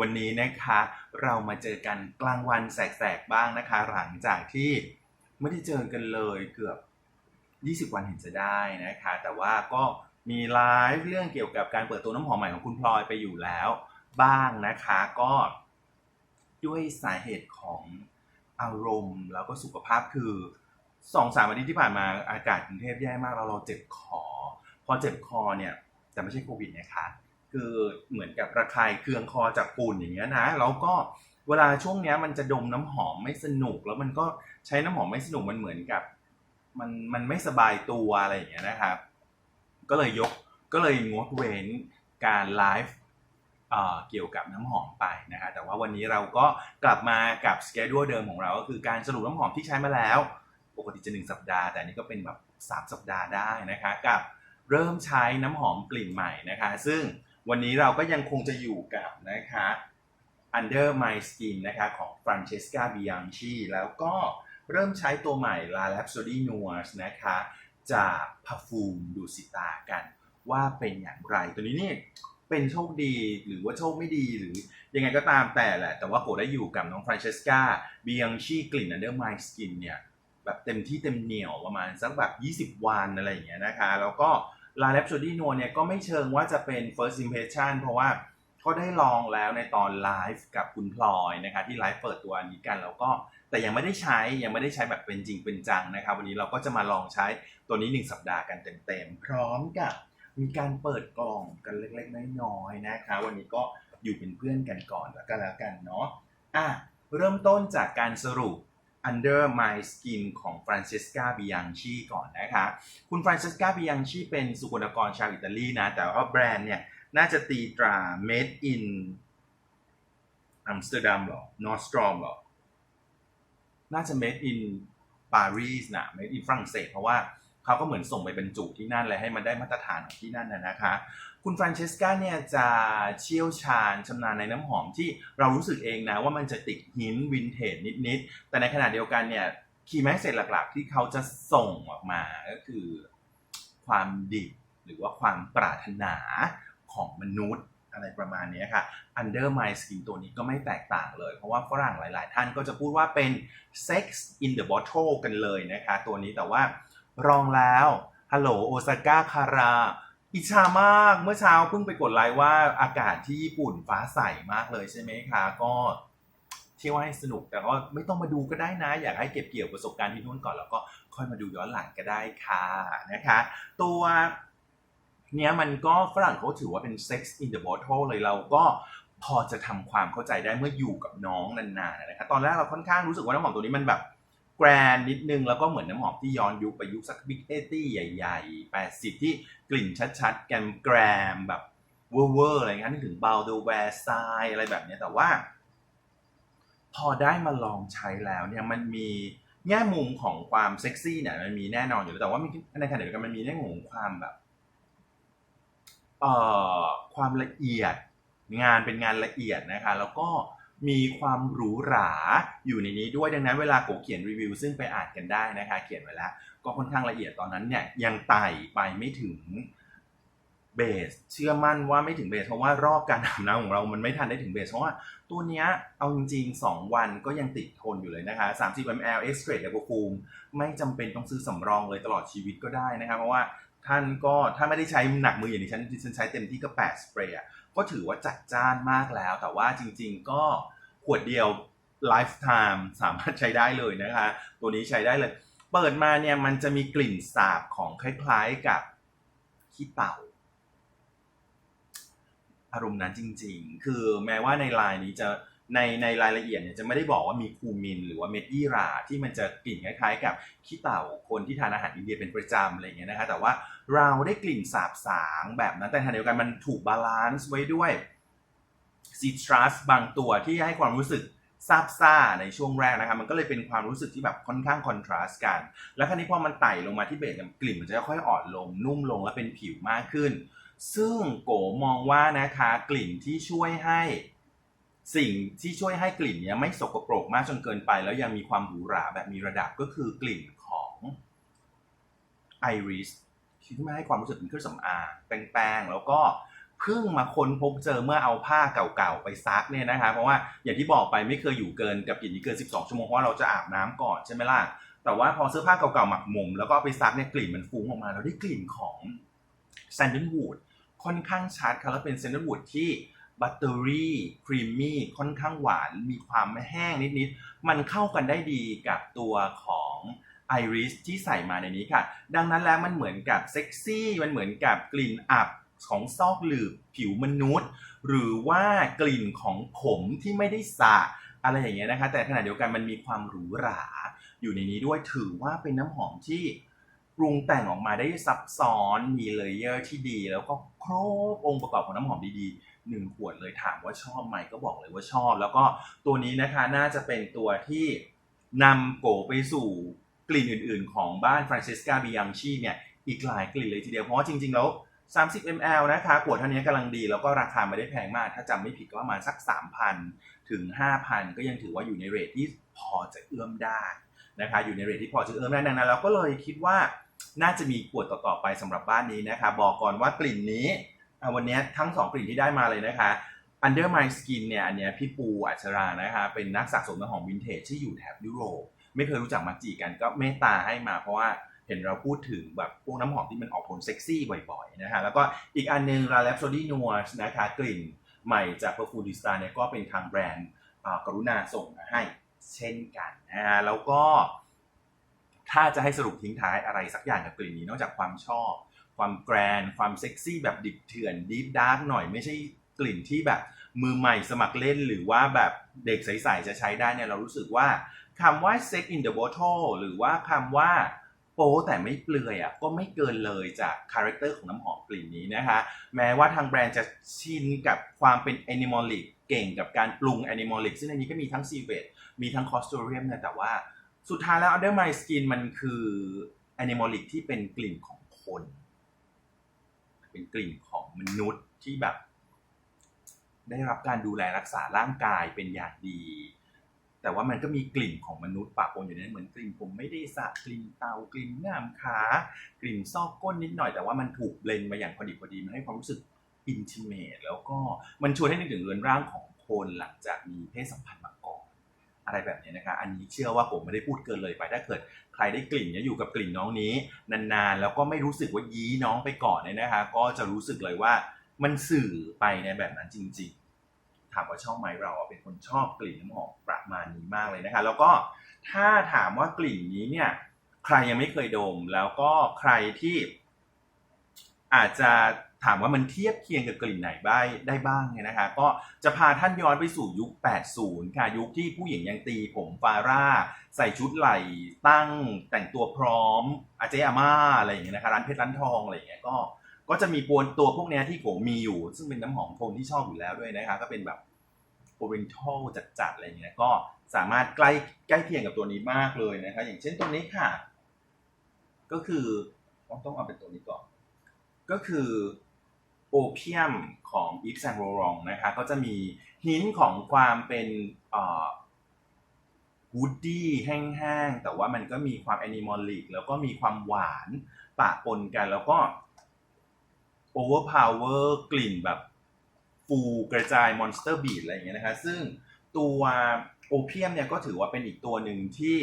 วันนี้นะคะเรามาเจอกันกลางวันแสกๆบ้างนะคะ หลังจากที่ไม่ได้เจอกันเลยเกือบ 20 วันเห็นจะได้นะคะ แต่ว่าก็มีไลฟ์เรื่องเกี่ยวกับการเปิดตัวน้ำหอมใหม่ของคุณพลอยไปอยู่แล้ว บ้างนะคะก็ด้วยสาเหตุของอารมณ์แล้วก็สุขภาพคือสองสามวันที่ผ่านมาอากาศกรุงเทพแย่มากแล้วเราเจ็บคอ พอเจ็บคอเนี่ยแต่ไม่ใช่โควิดนะคะ คือเหมือนกับระคายเคืองคอจากฝุ่นอย่างเงี้ยนะแล้วก็เวลาช่วงเนี้ยมันจะดมน้ำหอมไม่สนุก แล้วมันก็ใช้น้ำหอมไม่สนุกมันเหมือนกับ มันมันไม่สบายตัวอะไรอย่างเงี้ยนะครับ ก็เลยยกก็เลยงดเว้นการไลฟ์เอ่อเกี่ยวกับน้ำหอมไปนะฮะแต่ว่าวันนี้เราก็กลับมากับสเกจ u l e เดิมของเราก็คือการสรุปน้ำหอมที่ใช้มาแล้ว ปกติจะหนึ่งสัปดาห์ แต่นี้ก็เป็นแบบสามสัปดาห์ได้นะคะกับเริ่มใช้น้ำหอมกลิ่นใหม่นะคะ ซึ่ง วันนี้เราก็ยังคงจะอยู่กับนะคะ Under My Skin นะคะของ Francesca Bianchi แล้วก็เริ่มใช้ตัวใหม่ La Rhapsody Noir นะคะ จาก Parfum ดูสิตากัน ว่าเป็นอย่างไร ตัวนี้นี่เป็นโชคดีหรือว่าโชคไม่ดีหรือยังไงก็ตามแต่แหละ แต่ว่าโกได้อยู่กับน้อง Francesca Bianchi กลิ่น Under My Skin เนี่ยแบบเต็มที่เต็มเหนียวประมาณสักแบบ 20 วันอะไรอย่างเงี้ยนะคะ แล้วก็ La Rhapsody Noir เนี่ยก็ไม่เชิงว่าจะเป็น first impression เพราะว่าก็ได้ลองแล้วในตอนไลฟ์กับคุณพลอยนะคะที่ไลฟ์เปิดตัวอันนี้กันแล้วก็แต่ยังไม่ได้ใช้ยังไม่ได้ใช้แบบเป็นจริงเป็นจังนะครับวันนี้เราก็จะมาลองใช้ตัวนี้ 1 สัปดาห์กันเต็มๆ พร้อมกับมีการเปิดกล่องกันเล็กๆน้อยๆนะคะวันนี้ก็อยู่เป็นเพื่อนกันก่อนแล้วกันแล้วกันเนาะอะเริ่มต้นจากการสรุป Under My Skin ของฟรานซิสกาบิยังชีก่อนนะคะ คุณฟรานซิสกาบิยังชีเป็นสุกลกรชาวอิตาลีนะ แต่ว่าแบรนด์เนี่ย น่าจะตีตรา made in อัมสเตอร์ดัมหรอนอร์สตรอมหรอ น่าจะ made in ปารีสนะ made in ฝรั่งเศสเพราะว่า เขาก็เหมือนส่งไปบรรจุที่นั่นเลยให้มันได้มาตรฐานของที่นั่นนะนะคะ คุณฟรานเชสกาเนี่ยจะเชี่ยวชาญชำนาญในน้ำหอมที่เรารู้สึกเองนะว่ามันจะติดหินวินเทจนิดๆ แต่ในขณะเดียวกันเนี่ยคีย์แมสเซจหลักๆ ที่เขาจะส่งออกมาก็คือความดิบหรือว่าความปรารถนาของมนุษย์อะไรประมาณนี้ค่ะ Under My Skin ตัวนี้ก็ไม่แตกต่างเลย เพราะว่าฝรั่งหลาย ๆ ท่านก็จะพูดว่าเป็น Sex in the Bottle กันเลยนะคะ ตัวนี้แต่ว่า รองแล้วฮัลโหลโอซาก้าคาราอิจฉามากเมื่อเช้าเพิ่งไปกดไลค์ว่าอากาศที่ญี่ปุ่นฟ้าใสมากเลยใช่ไหมคะก็เที่ยวให้สนุกแต่ก็ไม่ต้องมาดูก็ได้นะ อยากให้เก็บเกี่ยวประสบการณ์ที่นู่นก่อนแล้วก็ค่อยมาดูย้อนหลังก็ได้ค่ะนะคะ ตัวเนี้ยมันก็ฝรั่งเขาถือว่าเป็น sex in the bottle เลยเราก็พอจะทำความเข้าใจได้เมื่ออยู่กับน้องนานๆนะคะตอนแรกเราค่อนข้างรู้สึกว่าน้ำหอมตัวนี้มันแบบ แกรนนิดนึง แล้วก็เหมือนน้ำหอมที่ย้อนยุคไปยุคสักบิ๊กเอตี้ใหญ่ๆ 80 ที่กลิ่นชัดๆ แกมแกรมแบบเวอร์ๆอะไรเงี้ยนึกถึงเบลเดแวร์ไซอะไรแบบเนี้ยแต่ว่า พอได้มาลองใช้แล้วเนี่ยมันมีแง่มุมของความเซ็กซี่เนี่ยมันมีแน่นอนอยู่แล้วแต่ว่ามีในขณะเดียวกันมันมีแง่มุมของความแบบเอ่อความละเอียดงานเป็นงานละเอียดนะคะ แล้วก็ มีความหรูหราอยู่ในนี้ด้วยดังนั้นเวลาโกเขียนรีวิวซึ่งไปอ่านกันได้นะคะ เขียนไว้แล้ว ก็ค่อนข้างละเอียดตอนนั้นเนี่ยยังไต่ไปไม่ถึงเบสเชื่อมั่นว่าไม่ถึงเบสเพราะว่ารอบการอาบน้ำของเรามันไม่ทันได้ถึงเบสเพราะว่าตัวเนี้ยเอาจริงๆ 2 วันก็ยังติดทนอยู่เลยนะคะ 30 ml X grade และภูมิไม่จำเป็นต้องซื้อสำรองเลยตลอดชีวิตก็ได้นะคะเพราะว่าท่านก็ถ้าไม่ได้ใช้หนักมืออย่างที่ฉันที่ฉันใช้เต็มที่ก็8สเปรย์ ก็ถือว่าจัดจ้านมากแล้ว แต่ว่าจริง ๆ ก็ขวดเดียวไลฟ์ไทม์สามารถใช้ได้เลยนะคะ ตัวนี้ใช้ได้เลย เปิดมาเนี่ยมันจะมีกลิ่นสาบของคล้ายๆกับขี้เต่า อารมณ์นั้นจริง ๆ คือแม้ว่าในลายนี้จะ ในในรายละเอียดเนี่ยจะไม่ได้บอกว่ามีคูมิน หรือว่าเม็ดยี่หราที่มันจะกลิ่นคล้ายๆ กับขี้เต่าคนที่ทานอาหารอินเดียเป็นประจำอะไรอย่างเงี้ยนะคะแต่ว่าเราได้กลิ่นสาบสางแบบนั้นแต่ขณะเดียวกันมันถูกบาลานซ์ไว้ด้วยซิตรัสบางตัวที่ให้ความรู้สึกซาบซ่าในช่วงแรกนะคะมันก็เลยเป็นความรู้สึกที่แบบค่อนข้างคอนทราสต์กัน แล้วคราวนี้พอมันไต่ลงมาที่เบสกลิ่นมันจะค่อยๆอ่อนลง นุ่มลงและเป็นผิวมากขึ้น ซึ่งโกมองว่านะคะกลิ่นที่ช่วยให้ สิ่งที่ช่วยให้กลิ่นเนี้ยไม่สกปรกมากจนเกินไป แล้วยังมีความหรูหราแบบมีระดับก็คือกลิ่นของไอริสที่ไม่ให้ความรู้สึกเป็นเครื่องสำอางแป้งๆแล้วก็เพิ่งมาค้นพบเจอเมื่อเอาผ้าเก่าๆไปซักเนี่ยนะคะเพราะว่าอย่างที่บอกไปไม่เคยอยู่เกินกับกลิ่นนี้เกิน 12 ชั่วโมงเพราะเราจะอาบน้ำก่อนใช่ไหมล่ะแต่ว่าพอเสื้อผ้าเก่าๆหมักหมมแล้วก็ไปซักเนี่ยกลิ่นมันฟุ้งออกมาเราได้กลิ่นของแซนด์วูดค่อนข้างชัดครับแล้วเป็นแซนด์วูดที่ บัตเตอรี่ครีมมี่ค่อนข้างหวานมีความแห้งนิดๆ มันเข้ากันได้ดีกับตัวของไอริสที่ใส่มาในนี้ค่ะ ดังนั้นแล้วมันเหมือนกับเซ็กซี่มันเหมือนกับกลิ่นอับของซอกหลืบผิวมนุษย์ หรือว่ากลิ่นของผมที่ไม่ได้สระอะไรอย่างเงี้ยนะคะ แต่ขณะเดียวกันมันมีความหรูหรา อยู่ในนี้ด้วยถือว่าเป็นน้ำหอมที่ปรุงแต่งออกมาได้ซับซ้อนมีเลเยอร์ที่ดี แล้วก็ครบองค์ประกอบของน้ำหอมดีๆ หนึ่งขวดเลยถามว่าชอบไหมก็บอกเลยว่าชอบ แล้วก็ตัวนี้นะคะน่าจะเป็นตัวที่นำโกไปสู่กลิ่นอื่น ๆ ของบ้านฟรานซิสกาบิยังชีเนี่ยอีกหลายกลิ่นเลยทีเดียวเพราะว่าจริง ๆ แล้ว 30 ml นะคะขวดเท่านี้กำลังดี แล้วก็ราคาไม่ได้แพงมาก ถ้าจำไม่ผิดก็ประมาณสัก 3,000 ถึง 5,000 ก็ยังถือว่าอยู่ในเรทที่พอจะเอื้อมได้นะคะอยู่ในเรทที่พอจะเอื้อมได้ดังนั้นเราก็เลยคิดว่าน่าจะมีขวดต่อๆไปสำหรับบ้านนี้นะคะบอกก่อนว่ากลิ่นนี้ อะวันนี้ทั้ง2กลิ่นที่ได้มาเลยนะคะ Under My Skin เนี่ยอันเนี้ยพี่ปูอัชรานะคะเป็นนักสะสมน้ำหอมวินเทจที่อยู่แถบยุโรปไม่เคยรู้จักมาจีกันก็เมตตาให้มาเพราะว่าเห็นเราพูดถึงแบบพวกน้ำหอมที่มันออกโทนเซ็กซี่บ่อยๆนะฮะแล้วก็อีกอันหนึง r a l e p s o d y n u a r นะคะกลิ่นใหม่จาก p e r f u m e d i s t a เนี่ยก็เป็นทางแบรนด์กรุณาส่งมาให้เช่นกันนะฮะแล้วก็ ถ้าจะให้สรุปทิ้งท้ายอะไรสักอย่างกับกลิ่นนี้นอกจากความชอบ ความแกรนความเซ็กซี่แบบดิบเถื่อนดีฟดาร์กหน่อยไม่ใช่กลิ่นที่แบบมือใหม่สมัครเล่นหรือว่าแบบเด็กใสๆจะใช้ได้เนี่ยเรารู้สึกว่าคำว่า sex in the bottle หรือว่าคำว่าโป๊แต่ไม่เปลือยอะก็ไม่เกินเลยจากคาแรคเตอร์ของน้ำหอมกลิ่นนี้นะคะ แม้ว่าทางแบรนด์จะชินกับความเป็น animalic เก่งกับการปรุง animalic ซึ่งในนี้ก็มีทั้ง c v e t มีทั้ง costorium นะแต่ว่าสุดท้ายแล้ว Under My Skin มันคือ Animalic ที่เป็นกลิ่นของคน เป็นกลิ่นของมนุษย์ที่แบบ ได้รับการดูแลรักษาร่างกายเป็นอย่างดี แต่ว่ามันก็มีกลิ่นของมนุษย์ปะปนอยู่ในนั้นเหมือนกลิ่นผมไม่ได้สะกลิ่นเตากลิ่นง่ามขากลิ่นซอกก้นนิดหน่อยแต่ว่ามันถูกเบลนมาอย่างพอดีพอดีมันให้ความรู้สึกอินทิเมตแล้วก็มันชวนให้นึกถึงเรือนร่างของคนหลังจากมีเพศสัมพันธ์มา อะไรแบบนี้นะคะอันนี้เชื่อว่าผมไม่ได้พูดเกินเลยไปถ้าเกิดใครได้กลิ่นเนี้ยอยู่กับกลิ่นน้องนี้ นานๆ แล้วก็ไม่รู้สึกว่ายี้น้องไปก่อนเนี่ยนะคะ ก็จะรู้สึกเลยว่ามันสื่อไปในแบบนั้นจริง ๆ ถามว่าชอบไหมเราเป็นคนชอบกลิ่นน้ำหอมประมาณนี้มากเลยนะคะ แล้วก็ถ้าถามว่ากลิ่นนี้เนี่ย ใครยังไม่เคยดม แล้วก็ใครที่อาจจะ ถามว่ามันเทียบเคียงกับกลิ่นไหนบ้างได้บ้างเนี่ยนะคะ ก็จะพาท่านย้อนไปสู่ยุค 80 ค่ะ ยุคที่ผู้หญิงยังตีผมฟาร่า ใส่ชุดไหล่ตั้งแต่งตัวพร้อม อาเจอาม่าอะไรอย่างเงี้ยนะคะร้านเพชรร้านทองอะไรอย่างเงี้ยก็ก็จะมีปวนตัวพวกเนี้ยที่ผมมีอยู่ ซึ่งเป็นน้ำหอมโทนที่ชอบอยู่แล้วด้วยนะคะ ก็เป็นแบบ Oriental จัดๆอะไรอย่างเงี้ยก็สามารถใกล้ใกล้เคียงกับตัวนี้มากเลยนะคะอย่างเช่นตัวนี้ค่ะ ก็คือต้องต้องเอาเป็นตัวนี้ก่อน ก็คือ โอเพียมของอีฟแซงโรรองนะคะก็จะมีหินของความเป็นวูดดี้แห้งๆ แต่ว่ามันก็มีความแอนิมอลิกแล้วก็มีความหวานปะปนกันแล้วก็โอเวอร์พาวเวอร์กลิ่นแบบฟูกระจายมอนสเตอร์บีดอะไรอย่างเงี้ยนะคะ ซึ่งตัวโอเพียมเนี่ยก็ถือว่าเป็นอีกตัวหนึ่งที่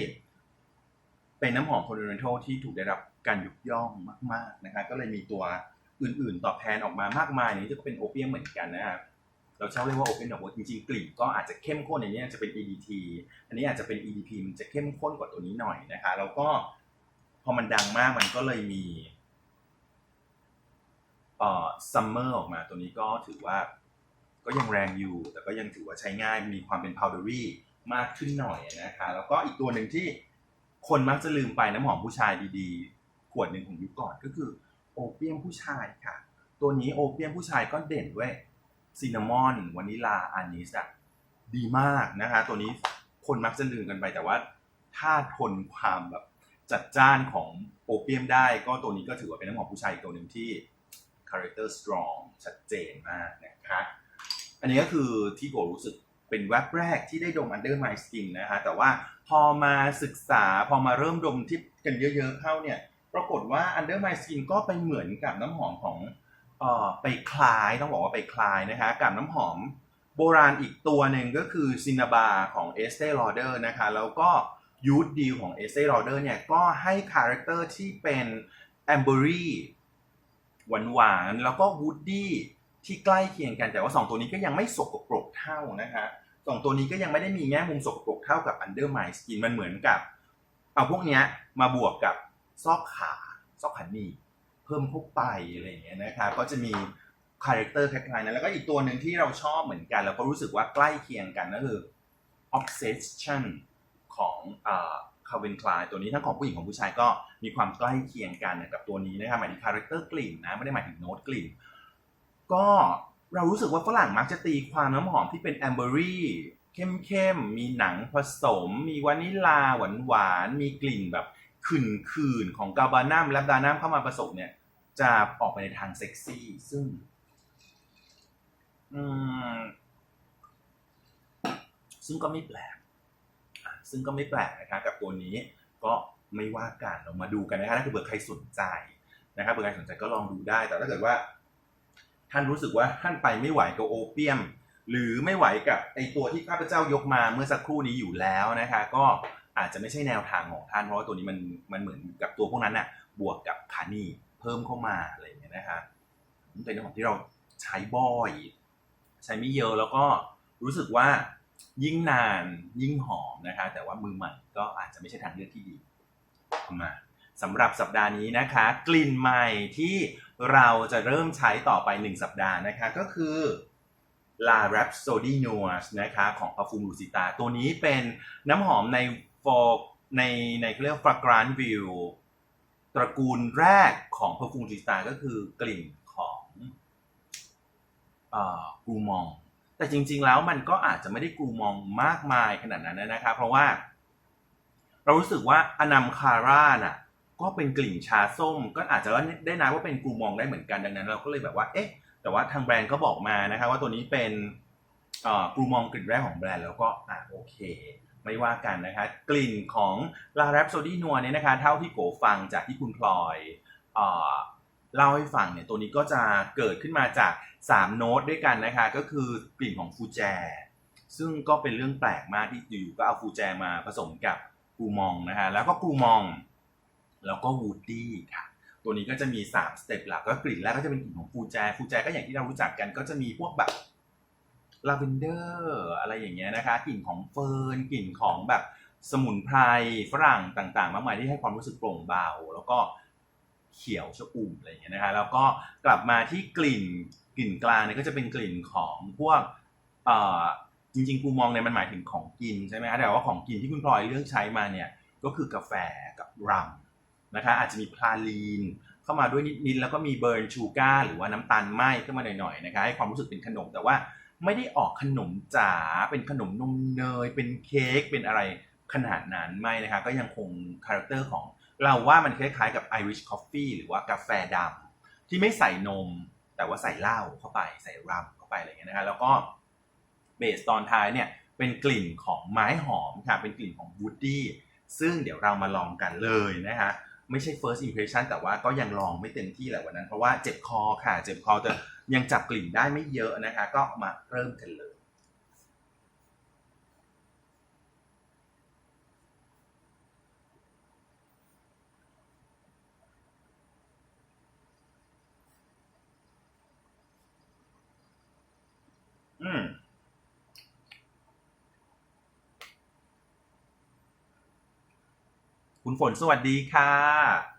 เป็นน้ำหอมคอนเ n นทัลที่ถูกได้รับการยกย่องมาก ๆ นะคะ ก็เลยมีตัว อื่นๆ ตอบแทนออกมามากมายนี้จะเป็นโอเปียมเหมือนกันนะครับเราชอบเรียกว่าโอเปียมดอกบัวจริงๆ กลิ่นก็อาจจะเข้มข้นอย่างนี้จะเป็น EDT อันนี้อาจจะเป็น EDP มันจะเข้มข้นกว่าตัวนี้หน่อยนะคะ แล้วก็พอมันดังมากมันก็เลยมีเอ่อซัมเมอร์ออกมาตัวนี้ก็ถือว่าก็ยังแรงอยู่ แต่ก็ยังถือว่าใช้ง่ายมีความเป็น powdery มากขึ้นหน่อยนะคะ แล้วก็อีกตัวหนึ่งที่คนมักจะลืมไปน้ำหอมผู้ชายดีๆ ขวดหนึ่งของยุคก่อนก็คือ โอเปียมผู้ชายค่ะ ตัวนี้โอเปียมผู้ชายก็เด่นด้วยซินนามอนวานิลาอานิสอะดีมากนะคะ ตัวนี้คนมักจะลืมกันไปแต่ว่า ถ้าทนความแบบจัดจ้านของโอเปียมได้ ก็ตัวนี้ก็ถือว่าเป็นน้ำหอมผู้ชายอีกตัวหนึ่งที่คาแรคเตอร์สตรองชัดเจนมากนะคะอันนี้ก็คือที่โกรู้สึกเป็นแว็บแรกที่ได้ดม Under My Skin นะคะแต่ว่าพอมาศึกษาพอมาเริ่มดมที่กันเยอะๆเข้าเนี่ย ปรากฏว่า Under My Skin ก็ไปเหมือนกับน้ำหอมของเอ่อไปคล้ายต้องบอกว่าไปคล้ายนะคะกับน้ำหอมโบราณอีกตัวหนึ่งก็คือซินาบาของ e s t e e Lauder นะคะแล้วก็ยูดดีของ e s t e e Lauder เนี่ยก็ให้คาแรคเตอร์ที่เป็นแอมเบอรี่หวานหวานๆแล้วก็วูดดี้ที่ใกล้เคียงกันแต่ว่า 2 ตัวนี้ก็ยังไม่สกปรกเท่านะคะสองตัวนี้ก็ยังไม่ได้มีแง่มุมสกปรกเท่ากับ Under My Skin มันเหมือนกับ เอาพวกเนี้ยมาบวกกับ ซอกขาซอกขาหนีบเพิ่มเข้าไปอะไรอย่างเงี้ยนะคะก็จะมีคาแรคเตอร์คล้ายๆนั้นแล้วก็อีกตัวหนึ่งที่เราชอบเหมือนกัน แล้วก็รู้สึกว่าใกล้เคียงกันก็คือ obsession ของคาร์เวนคลายตัวนี้ทั้งของผู้หญิงของผู้ชายก็มีความใกล้เคียงกันกับตัวนี้นะครับหมายถึงคาแรคเตอร์กลิ่นนะไม่ได้หมายถึงโน้ตกลิ่น ก็เรารู้สึกว่าฝรั่งมักจะตีความน้ำหอมที่เป็นแอมเบอรี่เข้มๆ มีหนังผสม มีวานิลาหวานๆ มีกลิ่นแบบ ขื่นๆของกาบานัมและดานัมเข้ามาผสมเนี่ย จะออกไปในทางเซ็กซี่ ซึ่งซึ่งก็ไม่แปลก ซึ่งก็ไม่แปลกนะครับกับตัวนี้ก็ไม่ว่ากันเรามาดูกันนะครับถ้าเกิดใครสนใจนะครับเผื่อใครสนใจก็ลองดูได้ แต่ถ้าเกิดว่า ท่านรู้สึกว่าท่านไปไม่ไหวกับโอเปียม หรือไม่ไหวกับไอตัวที่ข้าพเจ้ายกมาเมื่อสักครู่นี้อยู่แล้วนะคะ ก็ อาจจะไม่ใช่แนวทางของท่านเพราะว่าตัวนี้มันมันเหมือนกับตัวพวกนั้นน่ะบวกกับคานี่เพิ่มเข้ามาอะไรอย่างเงี้ยนะคะเป็นเรื่องของที่เราใช้บ่อย ใช้ไม่เยอะแล้วก็รู้สึกว่ายิ่งนานยิ่งหอมนะคะ แต่ว่ามือใหม่ก็อาจจะไม่ใช่ทางเลือกที่ดีมาสำหรับสัปดาห์นี้นะคะ กลิ่นใหม่ที่เราจะเริ่มใช้ต่อไป 1 สัปดาห์นะคะก็คือ La Rhapsody Noir นะคะของ Parfum Lucita ตัวนี้เป็นน้ำหอมใน ฟอในในเรียก Fragrant View ตระกูลแรกของ Parfum Lucita ก็คือกลิ่นของกรูมอง แต่จริง ๆ แล้วมันก็อาจจะไม่ได้กรูมองมากมายขนาดนั้นนะครับ เพราะว่า เรารู้สึกว่าอนัมคาร่าน่ะ ก็เป็นกลิ่นชาส้ม ก็อาจจะได้นะว่าเป็นกรูมองได้เหมือนกันดังนั้น เราก็เลยแบบว่า เอ๊ะ แต่ว่าทางแบรนด์ก็บอกมานะครับว่าตัวนี้เป็นกรูมองกลิ่นแรกของแบรนด์แล้วก็อะโอเค ไม่ว่ากันนะคะ กลิ่นของลาแรปโซดีนัวเนี่ยนะคะ เท่าที่โกฟังจากที่คุณพลอยเอ่อเล่าให้ฟังเนี่ยตัวนี้ก็จะเกิดขึ้นมาจาก 3 โน้ตด้วยกันนะคะ ก็คือกลิ่นของฟูแจ ซึ่งก็เป็นเรื่องแปลกมากที่อยู่ก็เอาฟูแจมาผสมกับกูมองนะคะแล้วก็กูมอง แล้วก็วูดดี้ค่ะ ตัวนี้ก็จะมี3สเต็ปหลักก็กลิ่นแรกก็จะเป็นกลิ่นของฟูแจฟูแจก็อย่างที่เรารู้จักกันก็จะมีพวกแบบ ลาเวนเดอร์อะไรอย่างเงี้ยนะคะ กลิ่นของเฟิร์นกลิ่นของแบบสมุนไพรฝรั่งต่างๆ มากมายที่ให้ความรู้สึกโปร่งเบา แล้วก็เขียวชอุ่มอะไรอย่างเงี้ยนะคะแล้วก็กลับมาที่กลิ่นกลิ่นกลางเนี่ยก็จะเป็นกลิ่นของพวกเอ่อจริงๆกูมองเนี่ยมันหมายถึงของกินใช่ไหมคะแต่ว่าของกินที่คุณพลอยเลือกใช้มาเนี่ยก็คือกาแฟกับรัมนะคะอาจจะมีพลาลีนเข้ามาด้วยนิดๆแล้วก็มีเบิร์นชูการ์หรือว่าน้ำตาลไหมขึ้นมาหน่อยๆนะคะให้ความรู้สึกเป็นขนมแต่ว่า ไม่ได้ออกขนมจ๋าเป็นขนมนมเนย เป็นเค้กเป็นอะไรขนาดนั้นไม่นะคะก็ยังคงคาแรคเตอร์ของเราว่ามันคล้ายๆกับ Irish Coffee หรือว่ากาแฟดำที่ไม่ใส่นม แต่ว่าใส่เหล้าเข้าไปใส่รัมเข้าไปอะไรเงี้ยนะคะแล้วก็เบสตอนท้ายเนี่ยเป็นกลิ่นของไม้หอมค่ะเป็นกลิ่นของวูดดี้ซึ่งเดี๋ยวเรามาลองกันเลยนะคะไม่ใช่ first impression แต่ว่าก็ยังลองไม่เต็มที่แหละวันนั้น เพราะว่าเจ็บคอค่ะ เจ็บคอแต่ ยังจับกลิ่นได้ไม่เยอะนะคะ ก็มาเริ่มกันเลยอืม คุณฝนสวัสดีค่ะ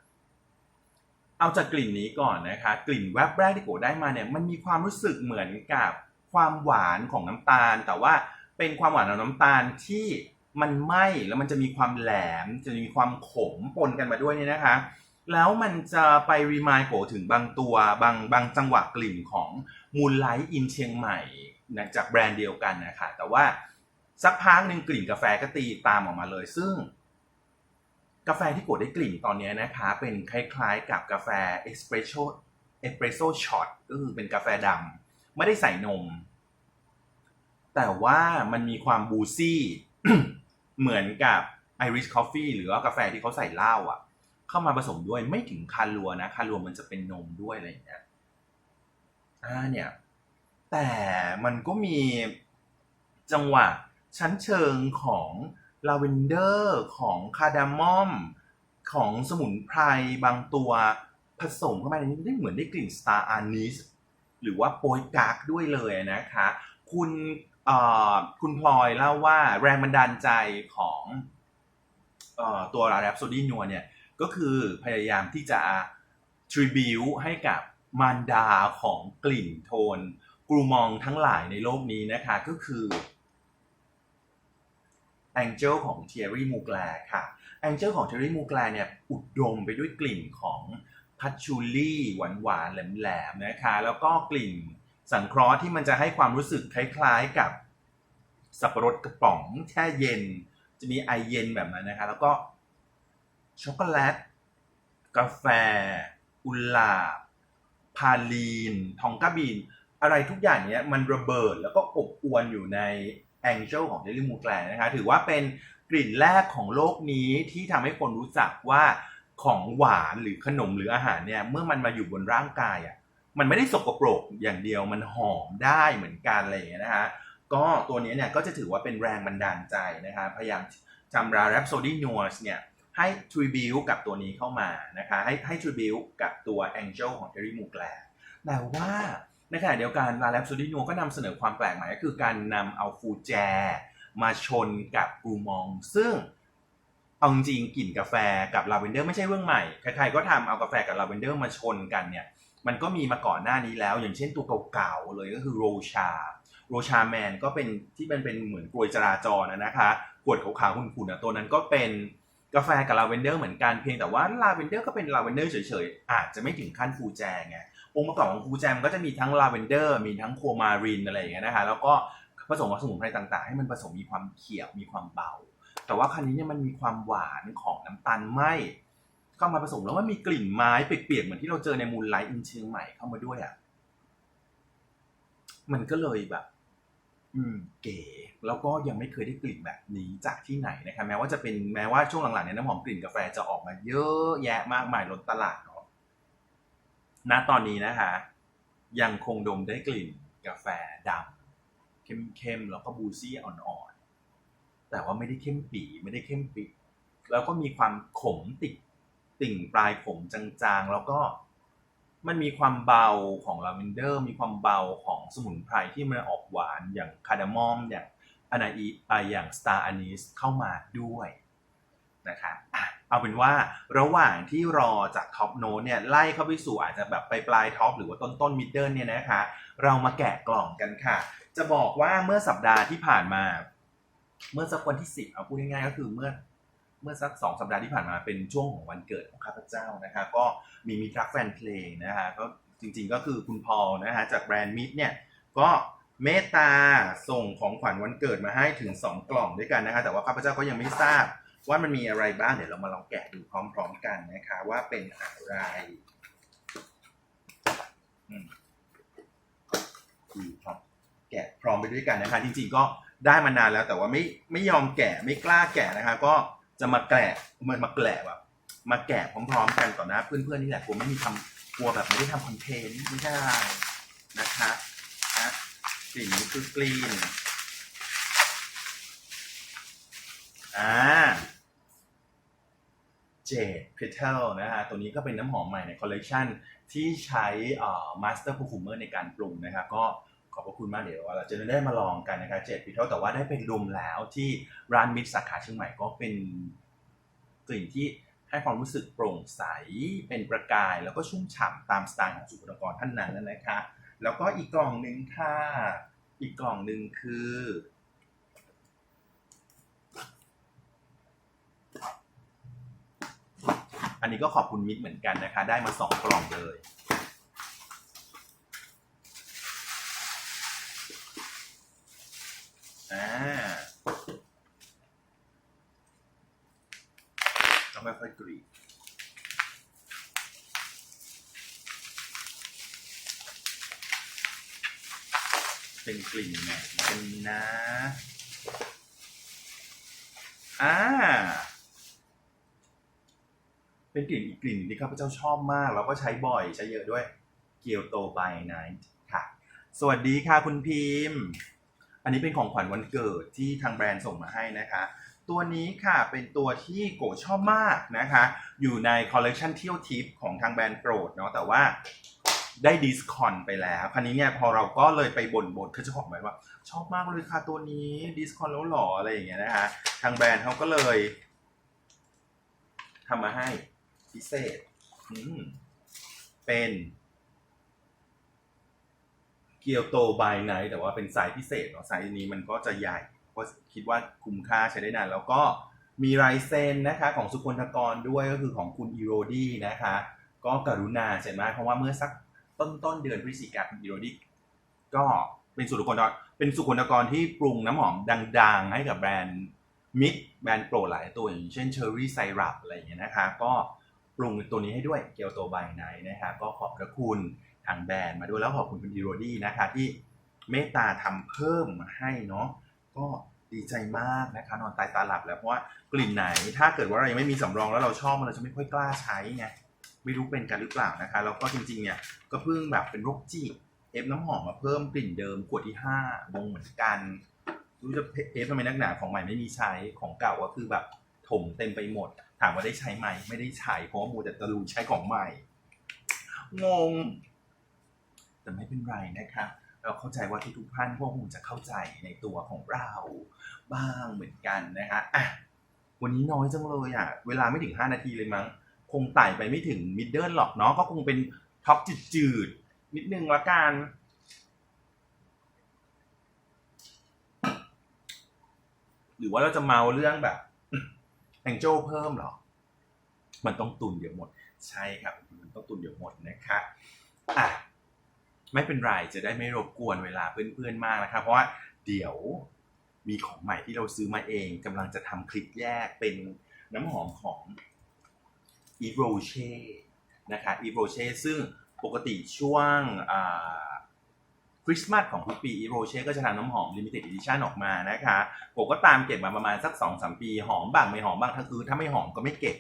เอาจากกลิ่นนี้ก่อนนะคะ กลิ่นแวบแรกที่โกได้มาเนี่ยมันมีความรู้สึกเหมือนกับความหวานของน้ำตาล แต่ว่าเป็นความหวานของน้ำตาลที่มันไหม้แล้วมันจะมีความแหลม จะมีความขมปนกันมาด้วยเนี่ยนะคะ แล้วมันจะไปรีมายโกถึงบางตัวบางบางจังหวะกลิ่นของมูลไลท์อินเชียงใหม่นะจากแบรนด์เดียวกันนะคะแต่ว่าสักพักหนึ่งกลิ่นกาแฟก็ตีตามออกมาเลย ซึ่ง กาแฟที่โกดได้กลิ่นตอนนี้นะคะ เป็นคล้ายๆกับกาแฟเอสเปรสโซเอสเปรสโซช็อตก็คือเป็นกาแฟดำไม่ได้ใส่นม แต่ว่ามันมีความบูซี่เหมือนกับ Irish Coffee หรือว่ากาแฟที่เขาใส่เหล้าอะ เข้ามาผสมด้วยไม่ถึงคาลัวนะคาลัวมันจะเป็นนมด้วยอะไรอย่างเงี้ยอ่าเนี่ย แต่มันก็มีจังหวะชั้นเชิงของ ลาเวนเดอร์ของคาร์ดามอม ของสมุนไพรบางตัวผสมเข้าไปในนี้ได้เหมือนได้กลิ่นสตาร์อานิสหรือว่าโปยกากด้วยเลยนะคะ คุณคุณพลอยเล่าว่าแรงบันดาลใจของอตัวแรปโซดีนัวเนี่ย ก็คือพยายามที่จะ tribute ให้กับมารดาของกลิ่นโทนกรูมองทั้งหลายในโลกนี้นะคะก็คือ Angel ของ Thierry Mugler ค่ะ Angel ของ Thierry Mugler เนี่ยอุดมไปด้วยกลิ่นของพัชชูลี่หวานๆแหลมๆนะคะแล้วก็กลิ่นสังเคราะห์ที่มันจะให้ความรู้สึกคล้ายๆกับสับปะรดกระป๋องแช่เย็น จะมีไอเย็นแบบนั้นนะคะ แล้วก็ช็อกโกแลตกาแฟ อุลลาบพาลีน ทองกาบีน อะไรทุกอย่างเนี้ยมันระเบิดแล้วก็อบอวนอยู่ใน Angel ของ Daily m o o g l a นะคะถือว่าเป็นกลิ่นแรกของโลกนี้ที่ทำให้คนรู้จักว่าของหวานหรือขนมหรืออาหารเนี่ยเมื่อมันมาอยู่บนร่างกายอะมันไม่ได้สกปรกอย่างเดียวมันหอมได้เหมือนกันอะไรอย่างเงี้ยนะคะก็ตัวนี้เนี่ยก็จะถือว่าเป็นแรงบันดาลใจนะคะพยายามทำรา Rhapsody n u a n c e เนี่ยให้ tribute กับตัวนี้เข้ามานะคะให้ให้ tribute กับตัว Angel ของ Terry Mugler แต่ว่า ในขณะเดียวกัน La Rhapsody n u a ก็นำเสนอความแปลกใหม่ก็คือการนำเอาฟูแจ มาชนกับกรูมอง ซึ่งเอาจริงกลิ่นกาแฟกับลาเวนเดอร์ไม่ใช่เรื่องใหม่ ใครๆก็ทำเอากาแฟกับลาเวนเดอร์มาชนกันเนี่ยมันก็มีมาก่อนหน้านี้แล้ว อย่างเช่นตัวเก่าๆเลยก็คือโรชา โรชาแมนก็เป็นที่มันเป็นเหมือนกลวยจราจรนะคะขวดขาวๆขุ่นๆนะตัวนั้นก็เป็นกาแฟกับลาเวนเดอร์เหมือนกันเพียงแต่ว่าลาเวนเดอร์ก็เป็นลาเวนเดอร์เฉยๆ อาจจะไม่ถึงขั้นฟูแจงไง องค์ประกอบของฟูแจมก็จะมีทั้งลาเวนเดอร์มีทั้งโคมารินอะไรอย่างเงี้ยนะคะแล้วก็ผสมกับสมุนไพรต่างๆ ให้มันผสมมีความเขียวมีความเบา แต่ว่าคันนี้เนี่ยมันมีความหวานของน้ำตาลไหมเข้ามาผสมแล้วมันมีกลิ่นไม้เปียกๆเหมือนที่เราเจอในมูลไลท์อินเชียงใหม่เข้ามาด้วยอะมันก็เลยแบบ อืม เก๋แล้วก็ยังไม่เคยได้กลิ่นแบบนี้จากที่ไหนนะคะแม้ว่าจะเป็นแม้ว่าช่วงหลังๆเนี่ยน้ำหอมกลิ่นกาแฟจะออกมาเยอะแยะมากมายล้นตลาดเนาะ ณตอนนี้นะคะ ยังคงดมได้กลิ่นกาแฟดำเข้มๆแล้วก็บูซี่อ่อนๆ แต่ว่าไม่ได้เข้มปีไม่ได้เข้มปิดแล้วก็มีความขมติดติ่งปลายขมจางๆ แล้วก็มันมีความเบาของลาเวนเดอร์ มีความเบาของสมุนไพรที่มันออกหวานอย่างคาร์ดามอมอย่างอนาอีอย่างสตาร์อานิสเข้ามาด้วยนะครับอะ เอาเป็นว่าระหว่างที่รอจากท็อปโน้ตเนี่ยไล่เข้าไปสู่อาจจะแบบไปปลายท็อปหรือว่าต้นต้นมิดเดิลเนี่ยนะคะ เรามาแกะกล่องกันค่ะ จะบอกว่าเมื่อสัปดาห์ที่ผ่านมา เมื่อสักวันที่สิบเอาพูดง่ายๆก็คือเมื่อเมื่อสักสองสัปดาห์ที่ผ่านมาเป็นช่วงของวันเกิดของข้าพเจ้านะคะ ก็มีมีทรักแฟนเพลงนะคะก็จริงๆก็คือคุณพอลนะฮะจากแบรนด์มิดเนี่ยก็เมตตาส่งของขวัญวันเกิดมาให้ถึง 2 กล่องด้วยกันนะคะ แต่ว่าข้าพเจ้าก็ยังไม่ทราบ ว่ามันมีอะไรบ้างเดี๋ยวเรามาลองแกะดูพร้อม ๆ กันนะคะ ว่าเป็นอะไรอืมดูครับแกะพร้อมไปด้วยกันนะคะ จริงๆก็ได้มานานแล้วแต่ว่าไม่ไม่ยอมแกะไม่กล้าแกะนะคะ ก็จะมาแกะมันมาแกะแบบมาแกะพร้อม ๆ กันต่อหน้าเพื่อนๆนี่แหละกลัวไม่มีทำกลัวแบบไม่ได้ทำคอนเทนต์ไม่ใช่อะไรนะคะนะกลิ่นนี้คือกลิ่นอ่า เจดเพเทลนะฮะ ตัวนี้ก็เป็นน้ำหอมใหม่ในคอลเลกชันที่ใช้อ่อมาสเตอร์ p ู r ู m เมอร์ในการปรุงนะครับ ก็ขอบพระคุณมากเดี๋ยวเราจะได้มาลองกันนะครับเจ็ดปีเท่าแต่ว่าได้ไปดมแล้วที่ร้านมิตรสาขาเชียงใหม่ก็เป็นกลิ่นที่ให้ความรู้สึกโปร่งใส เป็นประกาย แล้วก็ชุ่มฉ่ำตามสไตล์ของสุภกรท่านนั้นนะคะ แล้วก็อีกกล่องหนึ่งค่ะ อีกกล่องหนึ่งคือ อันนี้ก็ขอบคุณมิตรเหมือนกันนะคะ ได้มาสองกล่องเลย อ่าต้องค่อยๆกรีดเป็นกลิ่นแหม่เป็นนะอ่า เป็นกลิ่นอีกกลิ่นที่ข้าพเจ้าชอบมาก แล้วก็ใช้บ่อยใช้เยอะด้วยเกียวโตไบไนท์ค่ะ สวัสดีค่ะคุณพิมพ์ อันนี้เป็นของขวัญวันเกิดที่ทางแบรนด์ส่งมาให้นะคะ ตัวนี้ค่ะเป็นตัวที่โกชอบมากนะคะ อยู่ในคอลเลกชันเที่ยวทิปของทางแบรนด์โปรดเนาะแต่ว่าได้ดิสคอนไปแล้ว คราวนี้เนี่ยพอเราก็เลยไปบ่นบ่นคือเจ้าของแบรนด์ว่า ชอบมากเลยค่ะตัวนี้ดิสคอนแล้วหรออะไรอย่างเงี้ยนะคะ ทางแบรนด์เขาก็เลยทำมาให้ พิเศษ อืม เป็น เกียวโตบายไนแต่ว่าเป็นไซส์พิเศษเนาะไซส์นี้มันก็จะใหญ่ก็คิดว่าคุ้มค่าใช้ได้นานแล้วก็มีลายเซ็นนะคะ ของสุคนทกรด้วยก็คือของคุณอีโรดี้นะคะ ก็กรุณาเช่นมากเพราะว่าเมื่อสักต้นต้นๆเดือนพฤศจิกายนคุณอีโรดี้ก็เป็นสุคนทกรเป็นสุคนทกรที่ปรุงน้ำหอมดัง ๆ ให้กับแบรนด์มิดแบรนด์โปรดหลายตัวอย่างเช่นเชอร์รี่ไซรัปอะไรอย่างเงี้ยนะคะ ก็ ปรุงตัวนี้ให้ด้วยเกียวโตบายไนนะคะก็ขอบพระคุณทางแบรนด์มาด้วยแล้วขอบคุณคุณอีโรดี้นะคะที่เมตตาทำเพิ่มมาให้เนาะก็ดีใจมากนะคะนอนตายตาหลับแล้วเพราะว่ากลิ่นไหนถ้าเกิดว่าเรายังไม่มีสำรองแล้วเราชอบมันเราจะไม่ค่อยกล้าใช้ไงไม่รู้เป็นกันหรือเปล่านะคะแล้วก็จริงๆเนี่ยก็เพิ่งแบบเป็นโรคจีบเอฟน้ำหอมมาเพิ่มกลิ่นเดิมขวดที่ห้าวงเหมือนกันรู้จะเอฟทำไมนักหนาของใหม่ไม่มีใช้ของเก่าก็คือแบบ ถมเต็มไปหมด ถามว่าได้ใช้ไหมไม่ได้ใช้เพราะว่ามูแต่ตะลุยใช้ของใหม่ งง แต่ไม่เป็นไรนะครับเราเข้าใจว่าทุกๆท่านก็คงจะเข้าใจในตัวของเราบ้างเหมือนกันนะฮะอะวันนี้น้อยจังเลยอะ เวลาไม่ถึง 5 นาทีเลยมั้ง คงไต่ไปไม่ถึงมิดเดิลหรอกเนาะก็คงเป็นท็อปจืดๆ นิดนึงละกันหรือว่าเราจะเมาเรื่องแบบ แองเจิลเพิ่มเหรอ มันต้องตุนเดี๋ยวหมด ใช่ครับ มันต้องตุนเดี๋ยวหมดนะคะอะไม่เป็นไรจะได้ไม่รบกวนเวลาเพื่อนๆมากนะครับ เพราะว่าเดี๋ยวมีของใหม่ที่เราซื้อมาเองกำลังจะทำคลิปแยกเป็นน้ำหอมของ e v o c h e นะคะ e v o c h e ซึ่งปกติช่วง คริสต์มาสของทุกปี e v o c h e ก็จะทำน้ำหอม Limited Edition ออกมานะคะผมก็ตามเก็บมาประมาณสัก 2-3 ปี หอมบ้างไม่หอมบ้างถ้าคือถ้าไม่หอมก็ไม่เก็บ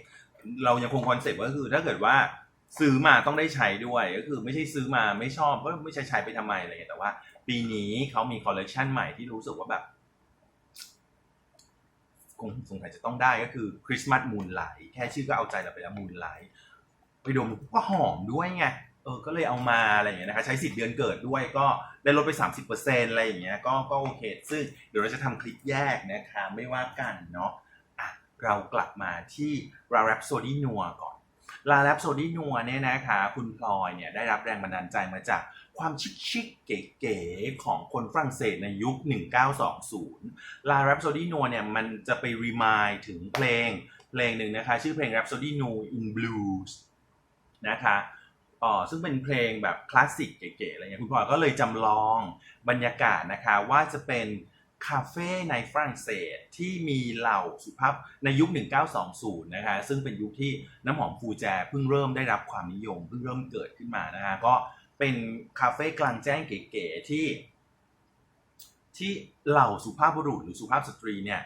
เรายังคงคอนเซ็ปต์ก็คือถ้าเกิดว่าซื้อมาต้องได้ใช้ด้วย ก็คือไม่ใช่ซื้อมาไม่ชอบก็ไม่ใช่ใช้ไปทำไมอะไรอย่างเงี้ยแต่ว่า ปีนี้เขามีคอลเลกชันใหม่ที่รู้สึกว่าแบบคงสงสัยจะต้องได้ก็คือคริสต์มาสมูนไลท์แค่ชื่อก็เอาใจเราไปแล้วมูนไลท์ไปดมก็หอมด้วยไง เออก็เลยเอามาอะไรอย่างเงี้ยนะคะใช้สิทธิ์เดือนเกิดด้วยก็ได้ลดไป 30%อะไรอย่างเงี้ยก็ก็โอเค ซึ่งเดี๋ยวเราจะทำคลิปแยกนะคะไม่ว่ากันเนาะอะเรากลับมาที่ r a r a p s o d y นัวก่อนลาแรปโซดีนัวเนี่ยนะคะคุณพลอยเนี่ยได้รับแรงบันดาลใจมาจากความชิคๆเก๋ๆของคนฝรั่งเศสในยุค 1920 ลาแรปโซดีนัวเนี่ยมันจะไปรีมายถึงเพลงเพลงหนึ่งนะคะ ชื่อเพลง Rhapsody No in Blues นะคะ อ๋อซึ่งเป็นเพลงแบบคลาสสิกเก๋ๆอะไรเงี้ยคุณพลอยก็เลยจำลองบรรยากาศนะคะว่าจะเป็นคาเฟ่ในฝรั่งเศสที่มีเหล่าสุภาพในยุค 1920 นะคะ ซึ่งเป็นยุคที่น้ำหอมฟูแจเพิ่งเริ่มได้รับความนิยม เพิ่งเริ่มเกิดขึ้นมานะคะก็เป็นคาเฟ่กลางแจ้งเก๋ๆที่ ที่เหล่าสุภาพบุรุษหรือสุภาพสตรีเนี่ย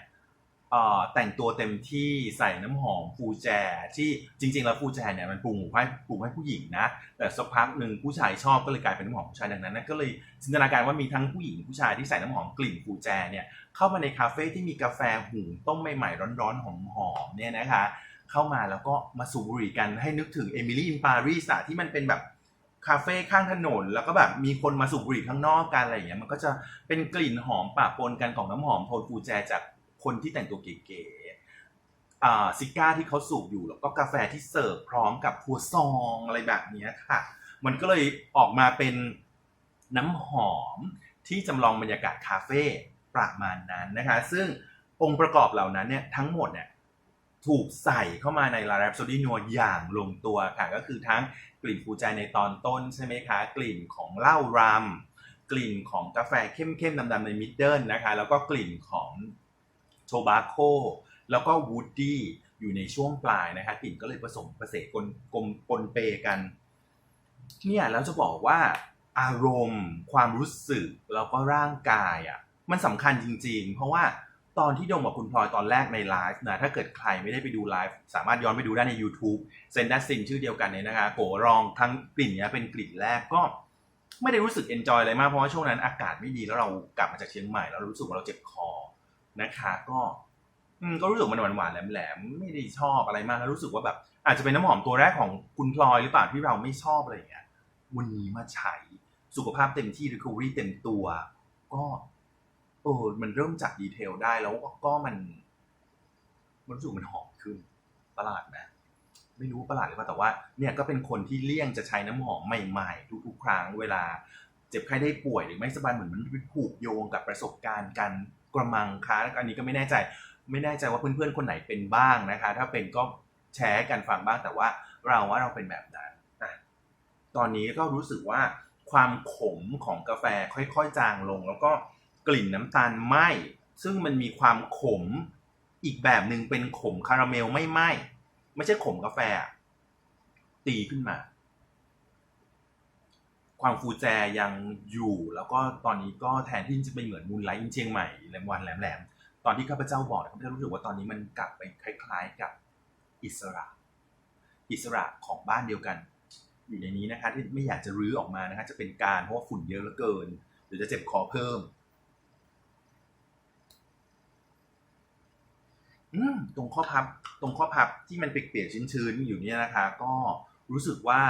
แต่งตัวเต็มที่ใส่น้ำหอมฟูแจ ที่จริง ๆ แล้วฟูแจเนี่ยมันปรุงให้ปรุงให้ผู้หญิงนะ แต่สักพักหนึ่งผู้ชายชอบก็เลยกลายเป็นน้ำหอมผู้ชายดังนั้นก็เลยจินตนาการว่ามีทั้งผู้หญิงผู้ชายที่ใส่น้ำหอมกลิ่นฟูแจเนี่ยเข้ามาในคาเฟ่ที่มีกาแฟหุงต้มใหม่ๆร้อนๆหอมๆเนี่ยนะคะเข้ามาแล้วก็มาสูบบุหรี่กันให้นึกถึงเอมิลี่อินปารีสอะที่มันเป็นแบบคาเฟ่ข้างถนนแล้วก็แบบมีคนมาสูบบุหรี่ข้างนอกกันอะไรอย่างเงี้ยมันก็จะเป็นกลิ่นหอมปะปนกันของน้ำหอมโทนฟูแจจาก คนที่แต่งตัวเก๋ๆซิก้าที่เขาสูบอยู่แล้วก็กาแฟที่เสิร์ฟพร้อมกับครัวซองอะไรแบบนี้ค่ะ มันก็เลยออกมาเป็นน้ำหอมที่จำลองบรรยากาศคาเฟ่ประมาณนั้นนะคะ ซึ่งองค์ประกอบเหล่านั้นเนี่ยทั้งหมดเนี่ยถูกใส่เข้ามาในลาแรปโซดีนัวอย่างลงตัวค่ะ ก็คือทั้งกลิ่นฟูใจในตอนต้นใช่ไหมคะ กลิ่นของเหล้ารัมกลิ่นของกาแฟเข้มๆดำๆในมิดเดิลนะคะ แล้วก็กลิ่นของ โทบาโคแล้วก็วูดดี้อยู่ในช่วงปลายนะคะกลิ่นก็เลยผสมผสานกลกลมปนเปกัน เนี่ยแล้วจะบอกว่าอารมณ์ ความรู้สึกแล้วก็ร่างกายอะมันสำคัญจริง ๆ เพราะว่าตอนที่ดมกับคุณพลอยตอนแรกในไลฟ์นะถ้าเกิดใครไม่ได้ไปดูไลฟ์สามารถย้อนไปดูได้ใน YouTube เซนดัสซินชื่อเดียวกันเนี่ยนะคะโกรองทั้งกลิ่นเนี้ยเป็นกลิ่นแรกก็ไม่ได้รู้สึกเอนจอยอะไรมากเพราะว่าช่วงนั้นอากาศไม่ดีแล้วเรากลับมาจากเชียงใหม่แล้วรู้สึกว่าเราเจ็บคอ นะคะ ก็ก็รู้สึกมันหวานๆแหลมๆไม่ได้ชอบอะไรมากแล้วรู้สึกว่าแบบ อาจจะเป็นน้ำหอมตัวแรกของคุณพลอยหรือเปล่าที่เราไม่ชอบอะไรอย่างเงี้ยวันนี้มาใช้สุขภาพเต็มที่ recovery เต็มตัว ก็เออมันเริ่มจับดีเทลได้แล้วก็มัน มันรู้สึกมันหอมขึ้นประหลาดนะไม่รู้ประหลาดหรือเปล่าแต่ว่า เนี่ยก็เป็นคนที่เลี่ยงจะใช้น้ำหอมใหม่ๆ ทุกๆ ครั้งเวลา เจ็บไข้ได้ป่วยหรือไม่สบายเหมือนมันผูกโยงกับประสบการณ์การ กระมังค้าอันนี้ก็ไม่แน่ใจ ไม่แน่ใจว่าเพื่อนๆคนไหนเป็นบ้างนะคะ ถ้าเป็นก็แชร์กันฟังบ้างแต่ว่าเราว่าเราเป็นแบบนั้นอะตอนนี้ก็รู้สึกว่าความขมของกาแฟค่อยๆจางลง แล้วก็กลิ่นน้ำตาลไหมซึ่งมันมีความขมอีกแบบหนึ่งเป็นขมคาราเมลไม่ไหมไม่ใช่ขมกาแฟ ตีขึ้นมา ความฟูแจยังอยู่ แล้วก็ตอนนี้ก็แทนที่จะเป็นเหมือนมูลไลท์เชียงใหม่แหลมวันแหลมๆตอนที่ข้าพเจ้าบอกเข้าพเจ้ารู้สึกว่าตอนนี้มันกลับไปคล้าย ๆกับอิสระ อิสระของบ้านเดียวกัน อยู่ในนี้นะคะที่ไม่อยากจะรื้อออกมานะคะจะเป็นการเพราะว่าฝุ่นเยอะเหลือเกินหรือจะเจ็บคอเพิ่ม อืมตรงข้อพับตรงข้อพับที่มันเปียกๆชื้นๆอยู่เนี่ยนะคะ ก็รู้สึกว่า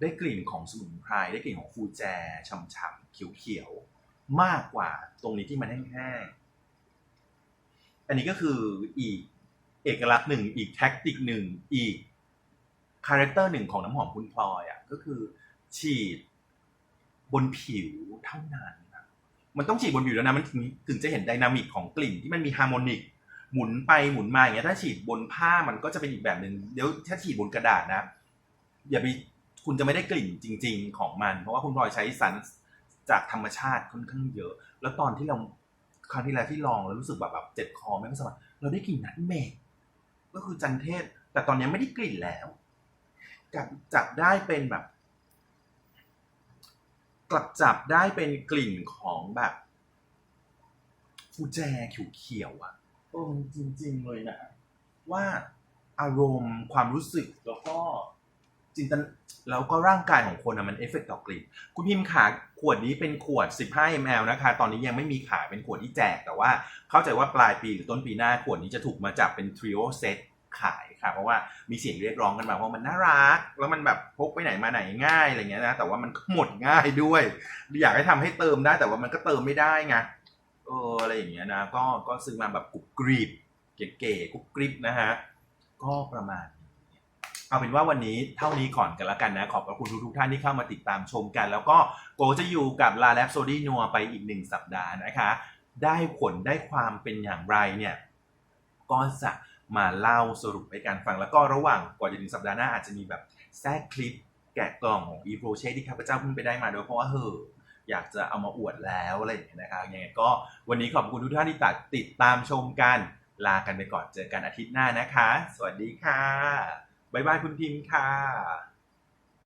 ได้กลิ่นของสมุนไพรได้กลิ่นของฟูแจฉ่ำๆเขียวๆมากกว่าตรงนี้ที่มันแห้งๆอันนี้ก็คืออีกเอกลักษณ์หนึ่งอีกแท็กติกหนึ่งอีกคาแรคเตอร์หนึ่งของน้ำหอมคุณพลอยอะก็คือฉีดบนผิวเท่านั้นมันต้องฉีดบนผิวแล้วนะมันถึงถึงจะเห็นไดนามิกของกลิ่นที่มันมีฮาร์โมนิกหมุนไปหมุนมาอย่างเงี้ยถ้าฉีดบนผ้ามันก็จะเป็นอีกแบบหนึ่งเดี๋ยวถ้าฉีดบนกระดาษนะ อย่าไป คุณจะไม่ได้กลิ่นจริง ๆ ของมัน เพราะว่าคุณพลอยใช้สารจากธรรมชาติค่อนข้างเยอะ แล้วตอนที่เราครั้งที่แล้วที่ลองแล้วรู้สึกแบบแบบเจ็บคอไม่สบายเราได้กลิ่นนัทเมกก็คือจันเทศ แต่ตอนนี้ไม่ได้กลิ่นแล้วกลับจับได้เป็นแบบ กลับจับได้เป็นกลิ่นของแบบฟูแจเขียวๆอะเออจริง ๆ เลยนะว่าอารมณ์ความรู้สึกแล้วก็ จินตนแล้วก็ร่างกายของคนอะมันเอฟเฟกต์ต่อกลิ่นคุณพิมพ์ขาขวดนี้เป็นขวด 15 ml นะคะ ตอนนี้ยังไม่มีขายเป็นขวดที่แจก แต่ว่าเข้าใจว่าปลายปีหรือต้นปีหน้าขวดนี้จะถูกมาจับเป็น trio set ขายค่ะ เพราะว่ามีเสียงเรียกร้องกันมาเพราะมันน่ารัก แล้วมันแบบพกไปไหนมาไหนง่ายอะไรเงี้ยนะ แต่ว่ามันก็หมดง่ายด้วย อยากให้ทำให้เติมได้ แต่ว่ามันก็เติมไม่ได้ไง เอออะไรอย่างเงี้ยนะ ก็ก็ซื้อมาแบบกรุบกริบเก๋ๆกรุบกริบนะฮะ ก็ประมาณ เอาเป็นว่าวันนี้เท่านี้ก่อนกันละกันนะ ขอบพระคุณทุกๆท่านที่เข้ามาติดตามชมกัน แล้วก็โกจะอยู่กับลาแลบโซดีนัวไปอีกหนึ่งสัปดาห์นะคะ ได้ผลได้ความเป็นอย่างไรเนี่ยก็จะมาเล่าสรุปให้การฟังแล้วก็ระหว่างกว่าจะถึงสัปดาห์หน้าอาจจะมีแบบแทรกคลิปแกะกล่องของ e p r o c h e ที่ข้าพเจ้าเพิ่งไปได้มาโดยเพราะว่าเฮออยากจะเอามาอวดแล้วอะไรอย่างเงี้ยนะครับยังไงก็วันนี้ขอบคุณทุกท่านที่ติดตามชมกัน ลากันไปก่อนเจอกันอาทิตย์หน้านะคะ สวัสดีค่ะ บ๊ายบายคุณพิมพ์ค่ะ